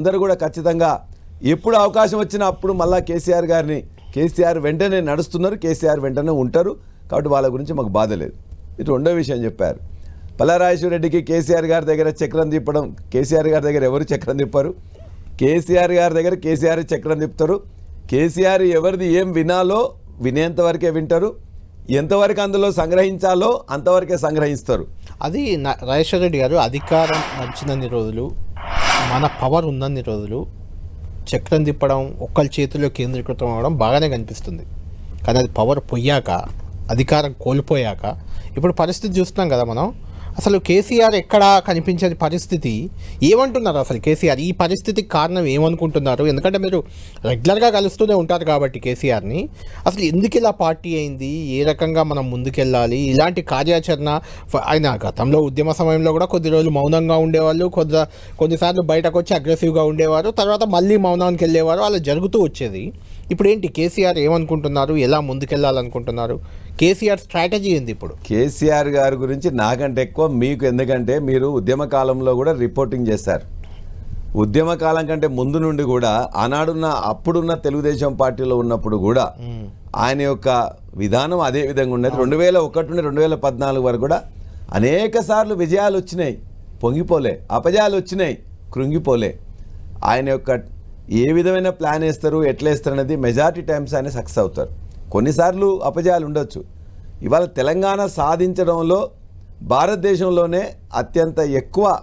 అందరూ కూడా ఖచ్చితంగా ఎప్పుడు అవకాశం వచ్చినా అప్పుడు మళ్ళీ కేసీఆర్ గారిని కేసీఆర్ వెంటనే నడుస్తున్నారు కేసీఆర్ వెంటనే ఉంటారు. కాబట్టి వాళ్ళ గురించి మాకు బాధ లేదు. ఇటు రెండో విషయం చెప్పారు. పల్లారాజేశ్వర రెడ్డికి కేసీఆర్ గారి దగ్గర చక్రం తిప్పడం కేసీఆర్ గారి దగ్గర ఎవరు చక్రం తిప్పారు? కేసీఆర్ గారి దగ్గర కేసీఆర్ చక్రం తిప్పుతారు. కేసీఆర్ ఎవరిది ఏం వినాలో వినేంత వరకే వింటారు. ఎంతవరకు అందులో సంగ్రహించాలో అంతవరకే సంగ్రహిస్తారు. అది నా- రాజేశ్వర రెడ్డి గారు అధికారం నడిచినన్ని రోజులు మన పవర్ ఉన్నన్ని రోజులు చక్రం తిప్పడం ఒక్కరి చేతిలో కేంద్రీకృతం అవ్వడం బాగానే కనిపిస్తుంది. కానీ అది పవర్ పోయాక అధికారం కోల్పోయాక ఇప్పుడు పరిస్థితి చూస్తున్నాం కదా మనం. అసలు కేసీఆర్ ఎక్కడా కనిపించని పరిస్థితి ఏమంటున్నారు అసలు కేసీఆర్? ఈ పరిస్థితికి కారణం ఏమనుకుంటున్నారు? ఎందుకంటే మీరు రెగ్యులర్గా కలుస్తూనే ఉంటారు కాబట్టి కేసీఆర్ని. అసలు ఎందుకు ఇలా పార్టీ అయింది? ఏ రకంగా మనం ముందుకెళ్ళాలి? ఇలాంటి కార్యాచరణ ఆయన గతంలో ఉద్యమ సమయంలో కూడా కొద్ది రోజులు మౌనంగా ఉండేవాళ్ళు. కొద్ది కొన్నిసార్లు బయటకు వచ్చి అగ్రెసివ్గా ఉండేవారు. తర్వాత మళ్ళీ మౌనానికి వెళ్ళేవారు అలా జరుగుతూ వచ్చేది. ఇప్పుడు ఏంటి కేసీఆర్ ఏమనుకుంటున్నారు? ఎలా ముందుకెళ్ళాలనుకుంటున్నారు? కేసీఆర్ స్ట్రాటజీ ఏంది ఇప్పుడు? కేసీఆర్ గారి గురించి నాకంటే ఎక్కువ మీకు ఎందుకంటే మీరు ఉద్యమ కాలంలో కూడా రిపోర్టింగ్ చేశారు. ఉద్యమ కాలం కంటే ముందు నుండి కూడా ఆనాడున్న అప్పుడున్న తెలుగుదేశం పార్టీలో ఉన్నప్పుడు కూడా ఆయన యొక్క విధానం అదే విధంగా ఉండేది. రెండు వేల ఒకటి నుండి రెండు వేల పద్నాలుగు వరకు కూడా అనేక సార్లు విజయాలు వచ్చినాయి. పొంగిపోలే అపజయాలు వచ్చినాయి కృంగిపోలే. ఆయన యొక్క ఏ విధమైన ప్లాన్ వేస్తారు ఎట్లా వేస్తారు అనేది మెజారిటీ టైమ్స్ ఆయన సక్సెస్ అవుతారు. కొన్నిసార్లు అపజయాలు ఉండొచ్చు. ఇవాళ తెలంగాణ సాధించడంలో భారతదేశంలోనే అత్యంత ఎక్కువ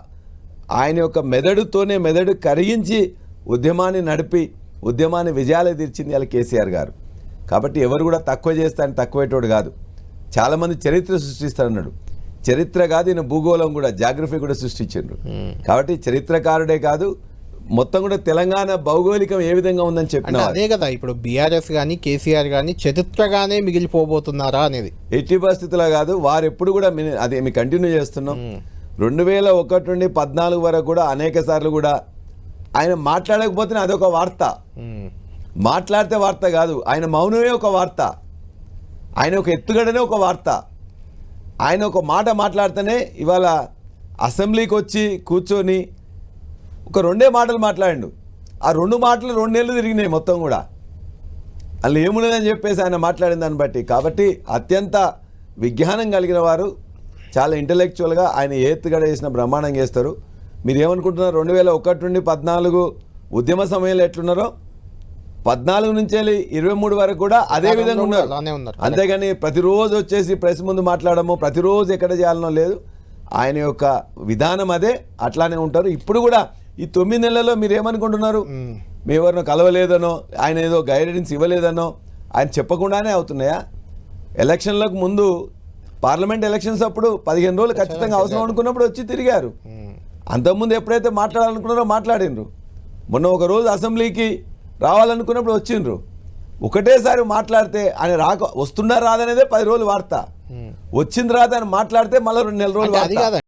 ఆయన యొక్క మెదడుతోనే మెదడు కరిగించి ఉద్యమాన్ని నడిపి ఉద్యమాన్ని విజయాలు తీర్చింది వాళ్ళ కేసీఆర్ గారు. కాబట్టి ఎవరు కూడా తక్కువ చేస్తే ఆయన తక్కువేటోడు కాదు. చాలామంది చరిత్ర సృష్టిస్తారన్నాడు. చరిత్ర కాదు ఈయన భూగోళం కూడా జాగ్రఫీ కూడా సృష్టించిండ్రు. కాబట్టి చరిత్రకారుడే కాదు మొత్తం కూడా తెలంగాణ భౌగోళికం ఏ విధంగా ఉందని చెప్పిన అదే కదా ఇప్పుడు బీఆర్ఎస్ కానీ కేసీఆర్ కానీ చరిత్రగానే మిగిలిపోబోతున్నారా అనేది. ఎట్టి పరిస్థితుల్లో కాదు వారు ఎప్పుడు కూడా అది మీ కంటిన్యూ చేస్తున్నాం. రెండు వేల ఒకటి నుండి పద్నాలుగు వరకు కూడా అనేక సార్లు కూడా ఆయన మాట్లాడకపోతే అదొక వార్త. మాట్లాడితే వార్త కాదు ఆయన మౌనమే ఒక వార్త. ఆయన ఒక ఎత్తుగడనే ఒక వార్త. ఆయన ఒక మాట మాట్లాడితేనే ఇవాళ అసెంబ్లీకి వచ్చి కూర్చొని ఒక రెండే మాటలు మాట్లాడిండు. ఆ రెండు మాటలు రెండేళ్ళు తిరిగినాయి మొత్తం కూడా. అందులో ఏమున్నదని చెప్పేసి ఆయన మాట్లాడిన దాన్ని బట్టి. కాబట్టి అత్యంత విజ్ఞానం కలిగిన వారు చాలా ఇంటలెక్చువల్గా ఆయన ఏ ఎత్తుగడ చేసిన బ్రహ్మాండం చేస్తారు. మీరు ఏమనుకుంటున్నారు? రెండు వేల ఒకటి నుండి పద్నాలుగు ఉద్యమ సమయంలో ఎట్లున్నారో? పద్నాలుగు నుంచి వెళ్ళి ఇరవై మూడు వరకు కూడా అదే విధంగా ఉన్నారు. అంతేగాని ప్రతిరోజు వచ్చేసి ప్రెస్ ముందు మాట్లాడము ప్రతిరోజు ఎక్కడ చేయాలనో లేదు. ఆయన యొక్క విధానం అదే అట్లానే ఉంటారు. ఇప్పుడు కూడా ఈ తొమ్మిది నెలల్లో మీరు ఏమనుకుంటున్నారు మీ ఎవరినో కలవలేదనో ఆయన ఏదో గైడెన్స్ ఇవ్వలేదనో ఆయన చెప్పకుండానే అవుతున్నాయా? ఎలక్షన్లకు ముందు పార్లమెంట్ ఎలక్షన్స్ అప్పుడు పదిహేను రోజులు ఖచ్చితంగా అవసరం అనుకున్నప్పుడు వచ్చి తిరిగారు. అంతకుముందు ఎప్పుడైతే మాట్లాడాలనుకున్నారో మాట్లాడినరు మొన్న ఒక రోజు అసెంబ్లీకి రావాలనుకున్నప్పుడు వచ్చిండ్రు ఒకటేసారి మాట్లాడితే ఆయన రాక వస్తున్నా రాదనేదే పది రోజులు వార్త. వచ్చిన తర్వాత ఆయన మాట్లాడితే మళ్ళీ రెండు నెలల రోజులు